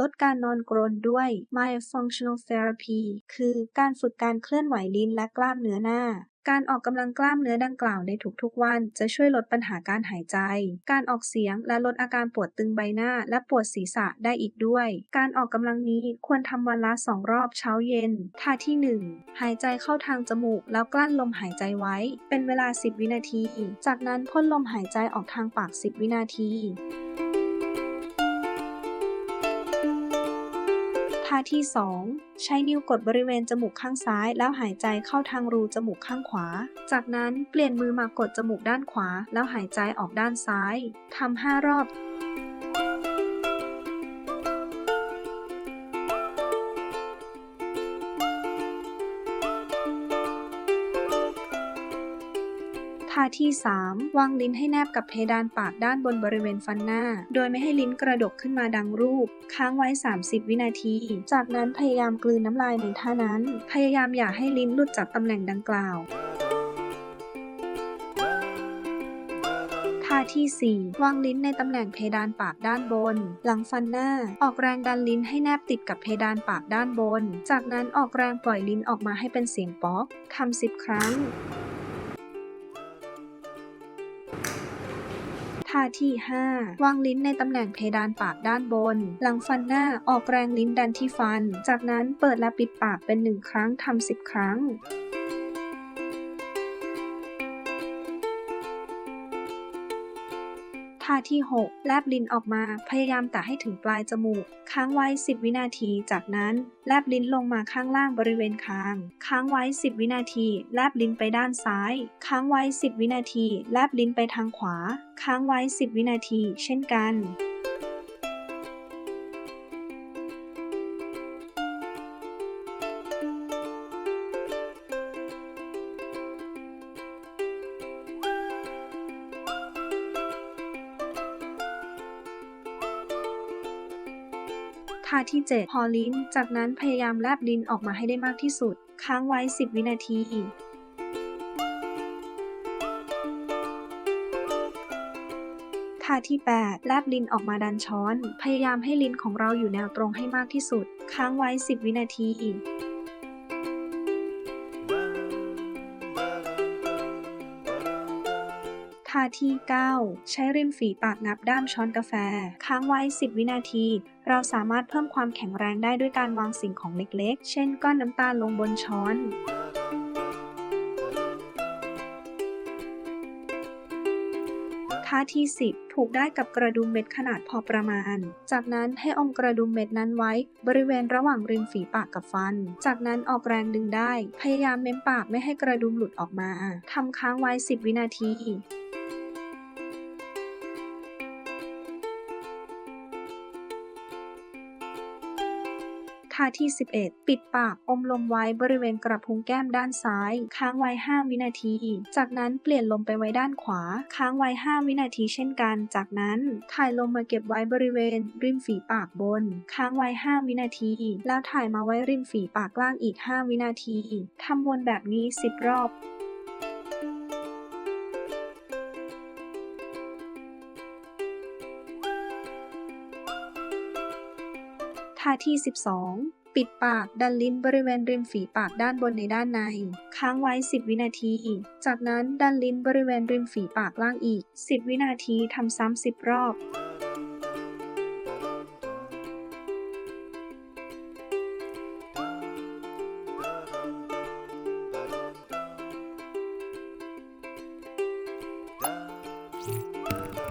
ลดการนอนกรนด้วย Myofunctional Therapy คือการฝึกการเคลื่อนไหวลิ้นและกล้ามเนื้อหน้าการออกกำลังกล้ามเนื้อดังกล่าวในทุกๆวันจะช่วยลดปัญหาการหายใจ การออกเสียงและลดอาการปวดตึงใบหน้าและปวดศีรษะได้อีกด้วย การออกกำลังนี้ควรทำวันละ 2 รอบเช้าเย็น ท่าที่ 1 หายใจเข้าทางจมูกแล้วกลั้นลมหายใจไว้ เป็นเวลา 10 วินาที จากนั้นพ่นลมหายใจออกทางปาก 10 วินาที ท่าที่ 2 ใช้นิ้วกดบริเวณจมูกข้างซ้าย แล้วหายใจเข้าทางรูจมูกข้างขวา จากนั้นเปลี่ยนมือมากดจมูกด้านขวา แล้วหายใจออกด้านซ้าย ทำ5รอบ ท่าที่ 3 วางลิ้นให้แนบกับเพดานปากด้านบนบริเวณฟันหน้า โดยไม่ให้ลิ้นกระดกขึ้นมาดังรูป ค้างไว้ 30 วินาที จากนั้นพยายามกลืนน้ำลายในท่านั้น พยายามอย่าให้ลิ้นหลุดจากตำแหน่งดังกล่าวท่าที่ 4 วางลิ้นในตำแหน่งเพดานปากด้านบน หลังฟันหน้า ออกแรงดันลิ้นให้แนบติดกับเพดานปากด้านบน จากนั้นออกแรงปล่อยลิ้นออกมาให้เป็นเสียงป๊อก ทำ10ครั้ง ท่าที่ 5 วางลิ้นในตำแหน่งเพดานปากด้านบน หลังฟันหน้าออกแรงลิ้นดันที่ฟัน จากนั้นเปิดและปิดปากเป็น1ครั้งทำ10ครั้ง ท่าที่ 6 แลบลิ้นออกมา พยายามแต่ให้ถึงปลายจมูก ค้างไว้ 10 วินาที จากนั้นแลบลิ้นลงมาข้างล่างบริเวณคาง ค้างไว้ 10 วินาที แลบลิ้นไปด้านซ้าย ค้างไว้ 10 วินาที แลบลิ้นไปทางขวา ค้างไว้ 10 วินาที เช่นกัน ท่าที่ 7 พอลิ้น จากนั้นพยายามแลบลิ้นออกมาให้ได้มากที่สุด ค้างไว้ 10 วินาทีอีกท่าที่ 8 แลบลิ้นออกมาดันช้อน พยายามให้ลิ้นของเราอยู่แนวตรงให้มากที่สุด ค้างไว้ 10 วินาทีอีก ท่าที่ 9 ใช้ริมฝีปากนับด้ามช้อนกาแฟ ค้างไว้ 10 วินาที เราสามารถเพิ่มความแข็งแรงได้ด้วยการวางสิ่งของเล็กๆ เช่นก้อนน้ำตาลลงบนช้อนท่าที่ 10 ผูกได้กับกระดุมเม็ดขนาดพอประมาณ จากนั้นให้อมกระดุมเม็ดนั้นไว้ บริเวณระหว่างริมฝีปากกับฟัน จากนั้นออกแรงดึงได้ พยายามเม้มปากไม่ให้กระดุมหลุดออกมา ทำค้างไว้ 10 วินาที ท่าที่ 11 ปิดปากอมลมไว้บริเวณกระพุ้งแก้มด้านซ้าย ค้างไว้ 5 วินาที จากนั้นเปลี่ยนลมไปไว้ด้านขวา ค้างไว้ 5 วินาทีเช่นกัน จากนั้นถ่ายลมมาเก็บไว้บริเวณ ริมฝีปากบน ค้างไว้ 5 วินาที แล้วถ่ายมาไว้ริมฝีปากล่างอีก 5 วินาทีทำวนแบบนี้ 10 รอบ ท่าที่ 12 ปิดปากดันลิ้นบริเวณริมฝีปากด้านบนในด้านใน ค้างไว้ 10 วินาทีอีกจากนั้นดันลิ้นบริเวณริมฝีปากล่างอีก 10 วินาทีทำซ้ำ10 รอบうん。